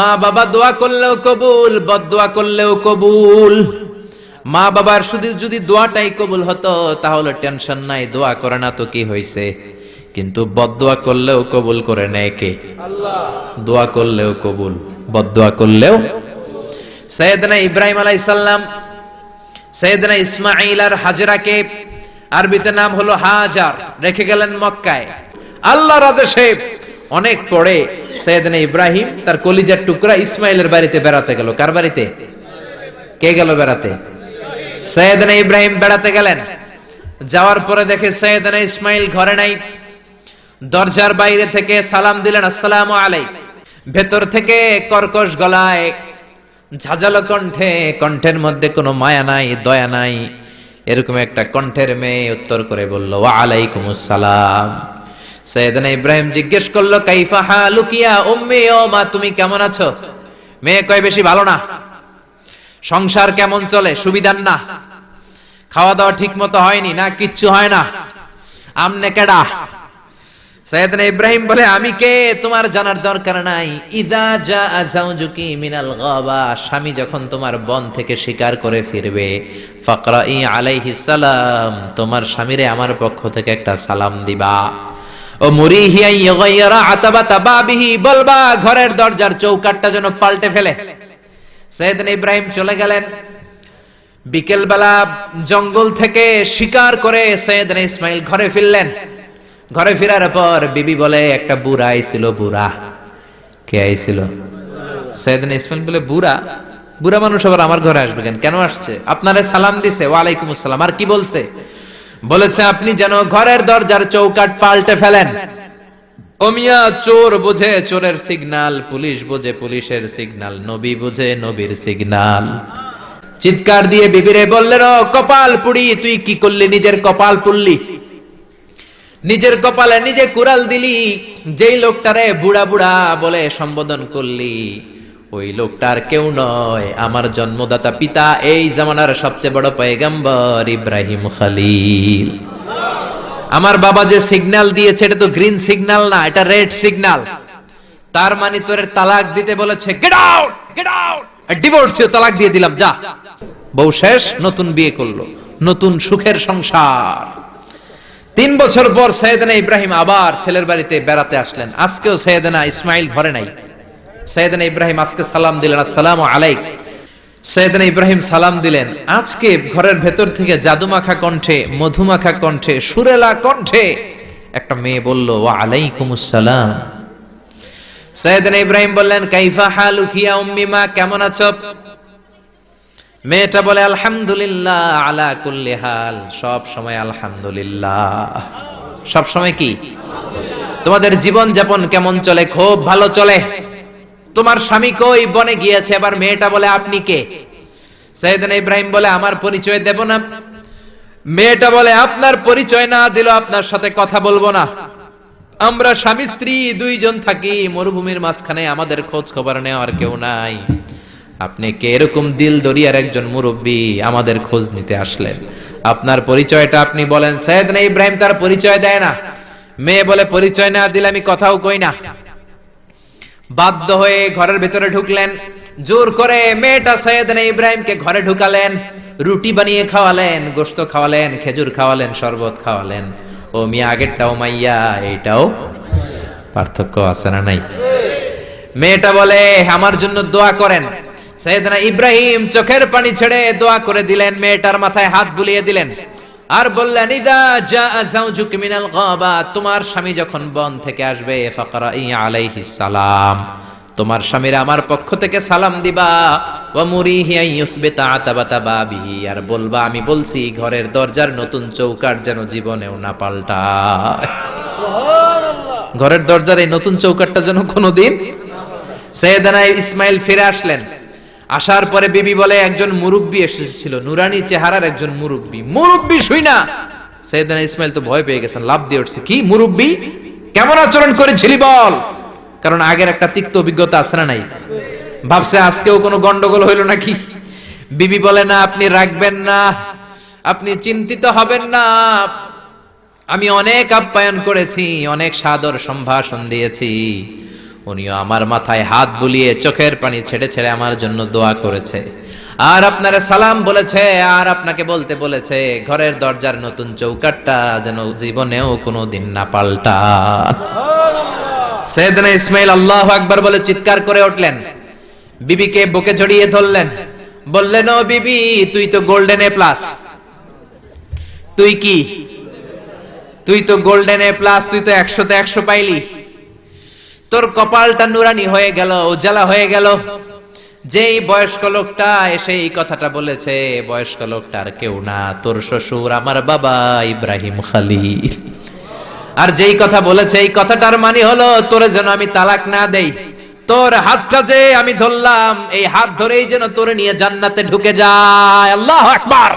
মা বাবা দোয়া করলেও কবুল, বদদোয়া করলেও কবুল। মা বাবার শুধু, যদি দোয়াটাই কবুল হতো, তাহলে টেনশন নাই, দোয়া করে না তো কি হয়েছে কিন্তু বদদোয়া করলেও কবুল করে নেয় কে? দোয়া করলেও কবুল, বদদোয়া করলেও। সৈয়দনা ইব্রাহিম আলাইসাল্লাম সৈয়দনা ইসমাইল আর হাজরাকে, আরবিতে নাম হলো হাজার, রেখে গেলেন মক্কায়। আল্লাহর আদেশে অনেক পরে সৈয়দনা ইব্রাহিম তার কলিজার টুকরা ইসমাইলের বাড়িতে বেড়াতে গেল। কার বাড়িতে? কে গেল বেড়াতে? সৈয়দনা ইব্রাহিম বেড়াতে গেলেন। যাওয়ার পরে দেখে সৈয়দনা ইসমাইল ঘরে নাই। দরজার বাইরে থেকে সালাম দিলেন, আসসালামু আলাই ভেতর থেকে কর্কশ গলায় ঝাঁঝালো কণ্ঠে, কণ্ঠের মধ্যে কোনো মায়া নাই, দয়া নাই। এরকম একটা কণ্ঠের মেয়ে উত্তর করে বলল, ওয়া আলাইকুম আসসালাম সৈয়দনা ইব্রাহিম জিজ্ঞেস করল, কাইফা হালুকিয়া উম্মি, ও মা, তুমি কেমন আছো? মেয়ে কয়, বেশি ভালো না। সংসার কেমন চলে? সুবিধার না। খাওয়া দাওয়া ঠিক মতো হয়নি না, কিচ্ছু হয় না। আমনে কেডা? সৈয়দনা ইব্রাহিম বলে, আমি কে? তোমার জানার দরকার নাই। ইদা যা আজাউজুকি মিনাল গাবা। স্বামী যখন তোমার বন থেকে শিকার করে ফিরবে, ফাকরাই আলাইহিস সালাম, তোমার স্বামীরে আমার পক্ষ থেকে একটা সালাম দিবা। ও বলবা, ঘরের দরজার চৌকাটটা যেন পাল্টে ফেলে। সৈয়দনা ইব্রাহিম চলে গেলেন। বিকেলবেলা জঙ্গল থেকে শিকার করে সৈয়দনা ইসমাইল ঘরে ফিরলেন। ঘরে ফেরার পর বিবি বলে, একটা বুড়া আইছিল, বুড়া। কে আইছিল? সৈয়দনা ইসমাইল বলে, বুড়া? বুড়া মানুষ আবার আমার ঘরে আসবে কেন? কেন আসছে? আপনারে সালাম দিছে, ওয়ালাইকুম আসসালাম। আর কি বলছে? বলেছে, আপনি যেন ঘরের দরজার চৌকাট পাল্টে ফেলেন। ওমিয়া চোর বোঝে চোরের সিগনাল পুলিশ বোঝে পুলিশের সিগনাল নবী বোঝে নবীর সিগনাল চিৎকার দিয়ে বিবিরে বললেন কপাল পুড়ি, তুই কি করলি? নিজের কপাল পুড়লি। নিজের কপালে নিজে কুড়াল দিলি। যেই লোকটারে বুড়া বুড়া বলে সম্বোধন করলি। ওই লোকটার কেউ নয়। আমার জন্মদাতা পিতা এই জামানার সবচেয়ে বড় পয়গম্বর ইব্রাহিম খালিল। আমার বাবা যে সিগন্যাল দিয়েছে, এটা তো গ্রিন সিগন্যাল না, এটা রেড সিগন্যাল। তার মানে তোর তালাক দিতে বলেছে গেট আউট গেট আউট ডিভোর্সিও তালাক দিয়ে দিলাম, যা। বউ শেষ, নতুন বিয়ে করল, নতুন সুখের সংসার। তিন বছর পর সৈয়দনা ইব্রাহিম আবার ছেলের বাড়িতে বেড়াতে আসলেন। আজকেও সৈয়দনা ইসমাইল ঘরে নাই। সৈয়দনা ইব্রাহিম আজকে সালাম দিলেন, আসসালামু আলাইক। সৈয়দনা ইব্রাহিম সালাম দিলেন, আজকে ঘরের ভেতর থেকে জাদুমাখা কণ্ঠে, মধুমাখা কণ্ঠে, সুরেলা কণ্ঠে একটা মেয়ে বলল, ওয়া আলাইকুমুস সালাম। সৈয়দনা ইব্রাহিম বললেন, কাইফা হালুকিয়া উম্মি মা, কেমন আছো? মেয়েটা বলে, আলহামদুলিল্লাহ আলা কুল্লি হাল। সব সময় আলহামদুলিল্লাহ। সব সময় কি? তোমাদের জীবন যাপন কেমন চলে? খুব ভালো চলে। তোমার স্বামী কই বনে গিয়েছে? এবার মেয়েটা বলে, আপনি কে? সৈয়দনা ইব্রাহিম বলে, আমার পরিচয় দেব না। মেয়েটা বলে, আপনার পরিচয় না দিল, আপনার সাথে কথা বলব না। আমরা স্বামী, স্ত্রী দুইজন থাকি, মরুভূমির মাঝখানে আমাদের খোঁজ খবর নেওয়ার কেউ নাই। আপনি কে? এরকম দিল দরিয়ার একজন মুরব্বী আমাদের খোঁজ নিতে আসলেন। আপনার পরিচয়টা আপনি বলেন। সৈয়দনা ইব্রাহিম তার পরিচয় দেয় না। মেয়ে বলে, পরিচয় না দিলে আমি কথাও কই না। বাধ্য হয়ে ঘরের ভেতরে ঢুকলেন। জোর করে মেয়েটা সৈয়দনা ইব্রাহিমকে ঘরে ঢুকালেন, রুটি বানিয়ে খাওয়ালেন গোস্ত খাওয়ালেন, খেজুর খাওয়ালেন, শরবত খাওয়ালেন। ও মিয়া, আগেরটাও মাইয়া, এইটাও পার্থক্য আছে না নাই? মেয়েটা বলে, আমার জন্য দোয়া করেন। সৈয়দনা ইব্রাহিম চোখের পানি ছেড়ে দোয়া করে দিলেন, মেয়েটার মাথায় হাত বুলিয়ে দিলেন। আর বললেন ইদা জা জাউজুক মিনাল গাবা তোমার স্বামী যখন বন থেকে আসবে ফাকরা আলাইহিস সালাম তোমার স্বামীর আমার পক্ষ থেকে সালাম দিবা ওয়া মুরিহি আইয়ুসবিতা আতাবাতা বাবিহি আর বলবা আমি বলছি ঘরের দরজার নতুন চৌকাট যেন জীবনেও না পাল্টায়। ঘরের দরজার এই নতুন চৌকাটটা যেন কোনোদিন সৈয়দানা ইসমাইল ফিরে আসলেন। আসার পরে বিবি বলে, একজন মুরব্বী এসেছিল, নুরানি চেহারার একজন মুরব্বী। মুরব্বী শুই না! সৈয়দানা ইসমাইল তো ভয় পেয়ে গেছেন লাভ দিয়ে উঠছে, কি মুরব্বী? কেমন আচরণ করেছিলি বল? কারণ আগের একটা তিক্ত অভিজ্ঞতা আছে না নাই? ভাবছে, আজকেও কোনো গন্ডগোল হইল নাকি? বিবি বলে, না, আপনি রাখবেন না, আপনি চিন্তিত হবেন না। আমি অনেক আপ্যায়ন করেছি, অনেক সাদর সম্ভাষণ দিয়েছি। উনিও আমার মাথায় হাত বুলিয়ে চোখের পানি ছেড়ে ছেড়ে আমার জন্য দোয়া করেছে। আর আপনারা সালাম বলেছে, আর আপনাকে বলতে বলেছে, ঘরের দরজার নতুন চৌকাটটা যেন জীবনেও কোনো দিন না পাল্টা। সৈয়দনা ইসমাইল আল্লাহ আকবার বলে চিৎকার করে উঠলেন। বিবিকে বুকে জড়িয়ে ধরলেন। বললেন, ও বিবি, তুই তো গোল্ডেন এ প্লাস। তুই কি? তুই তো গোল্ডেন এ প্লাস, তুই তো একশোতে একশো পাইলি। তোর কপালটা নুরানি হয়ে গেল উজালা হয়ে গেল। যেই বয়স্ক লোকটা এসে এই কথাটা বলেছে, বয়স্ক লোকটা আর কেউ না, তোর শ্বশুর আমার বাবা ইব্রাহিম খালিল। আর যেই কথা বলেছে, এই কথাটার মানে হলো, তোরে যেন আমি তালাক না দেই, তোর হাতটা যে আমি ধরলাম, এই হাত ধরেই যেন তোরে নিয়ে জান্নাতে ঢুকে যায়। আল্লাহ আকবার!